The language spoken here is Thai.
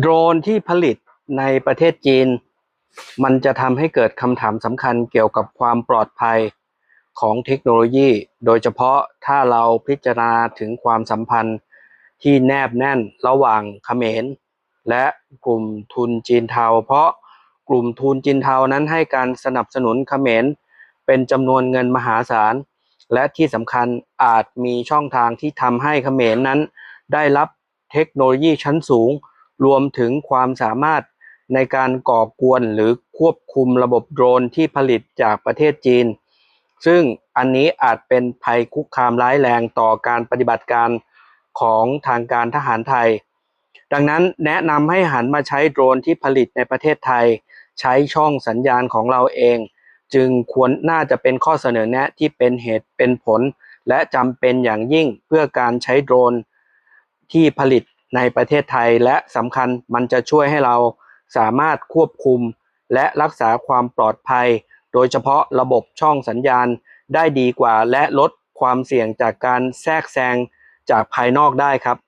โดรนที่ผลิตในประเทศจีน มันจะทำให้เกิดคำถามสำคัญเกี่ยวกับความปลอดภัยของเทคโนโลยี โดยเฉพาะถ้าเราพิจารณาถึงความสัมพันธ์ที่แนบแน่นระหว่างเขมร และกลุ่มทุนจีนเทา เพราะกลุ่มทุนจีนเทานั้นให้การสนับสนุนเขมร เป็นจำนวนเงินมหาศาล และที่สำคัญอาจมีช่องทางที่ทำให้เขมรนั้น ได้รับเทคโนโลยีชั้นสูง รวมถึงความสามารถในการก่อกวนหรือควบคุมระบบโดรนที่ผลิตจากประเทศจีน ซึ่งอันนี้อาจเป็นภัยคุกคามร้ายแรงต่อการปฏิบัติการของทางการทหารไทย ดังนั้นแนะนำให้หันมาใช้โดรนที่ผลิตในประเทศไทย ใช้ช่องสัญญาณของเราเอง จึงควรน่าจะเป็นข้อเสนอแนะที่เป็นเหตุเป็นผล และจำเป็นอย่างยิ่งเพื่อการใช้โดรนที่ผลิต ในประเทศไทยและสำคัญมันจะช่วยให้เราสามารถควบคุมและรักษาความปลอดภัย โดยเฉพาะระบบช่องสัญญาณได้ดีกว่าและลดความเสี่ยงจากการแทรกแซงจากภายนอกได้ครับ